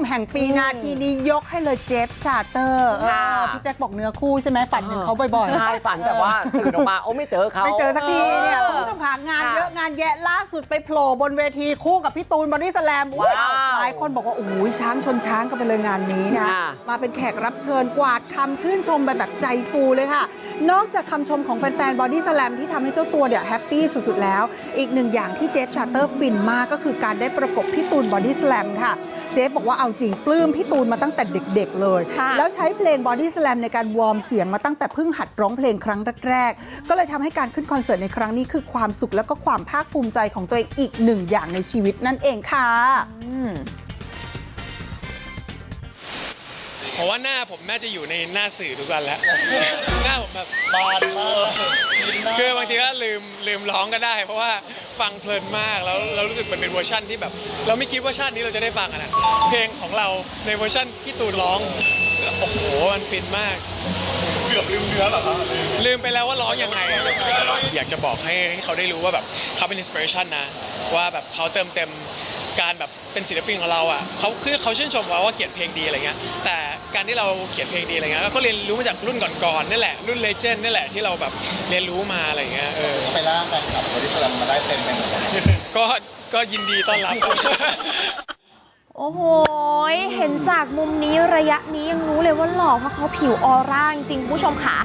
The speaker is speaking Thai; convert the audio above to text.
นุ่มแห่งปีนาทีนี้ยกให้เลยเจฟชาร์เตอร์เอค่ะอพี่แจ็คบอกเนื้อคู่ใช่ไหมฝันถึงเขาบ่อยๆใช่ฝันแบบว่าตื่นออกมาโอ้ไม่เจอเขาไม่เจอสักทีเนี่ยออคุณผู้ชมค่ะงานค่ะเยอะงานแยะล่าสุดไปโผล่บนเวทีคู่กับพี่ตูนบอดี้สแลมอุ๊ยว้าวหลายคนบอกว่าโอ้ยช้างชนช้างกันไปเลยงานนี้นะค่ะมาเป็นแขกรับเชิญกวาดคำชื่นชมไปแบบใจฟูเลยค่ะ นอกจากคำชมของแฟนๆบอดี้สแลมที่ทำให้เจ้าตัวเนี่ยแฮปปี้สุดๆแล้ว อีกหนึ่งอย่างที่เจฟชาร์เตอร์ฟินมากก็คือการได้ประกบพี่ตูนบอดี้สแลมค่ะ เจฟบอกว่าเอาจริงปลื้มพี่ตูนมาตั้งแต่เด็กๆเลย ค่ะ แล้วใช้เพลง Body Slam ในการวอร์มเสียงมาตั้งแต่เพิ่งหัดร้องเพลงครั้งแรกๆ ก็เลยทำให้การขึ้นคอนเสิร์ตในครั้งนี้คือความสุขแล้วก็ความภาคภูมิใจของตัวเองอีกหนึ่งอย่างในชีวิตนั่นเองค่ะ ผมว่าหน้าผมน่าจะอยู่ในหน้าสื่อทุกวันแล้ว หน้าผมแบบบานมากคือบางทีก็ลืมลืมร้องก็ได้ เพราะว่า ฟังเพลินมากแล้วเรารู้สึกมันเป็นเวอร์ชั่นที่แบบ เราไม่คิดว่าชาตินี้เราจะได้ฟังอะนะเพลงของเราในเวอร์ชั่นที่ตูนร้องโอ้โหมันฟินมาก เกือบลืมเนื้อเหรอครับลืมไปแล้วว่าร้องยังไง อยากจะบอกให้ให้เขาได้รู้ว่าแบบเขาเป็นอินสปิเรชันนะ ว่าแบบเขาเติมเต็มการแบบเป็นศิลปินของเราอะเขาคือเขาชื่นชมเราว่าเขียนเพลงดีอะไรเงี้ยแต่การที่เราเขียนเพลงดีอะไรเงี้ยก็เรียนรู้มาจากรุ่นก่อนๆนี่แหละรุ่นเลเจนด์นี่แหละที่เราแบบเรียนรู้มาอะไรเงี้ยเออ มาได้เต็มไปหมดเลยก็ก็ยินดีต้อนรับ โอ้โห เห็นจากมุมนี้ระยะนี้ยังรู้เลยว่าหล่อเพราะเขาผิวออร่าจริงๆคุณผู้ชมค่ะ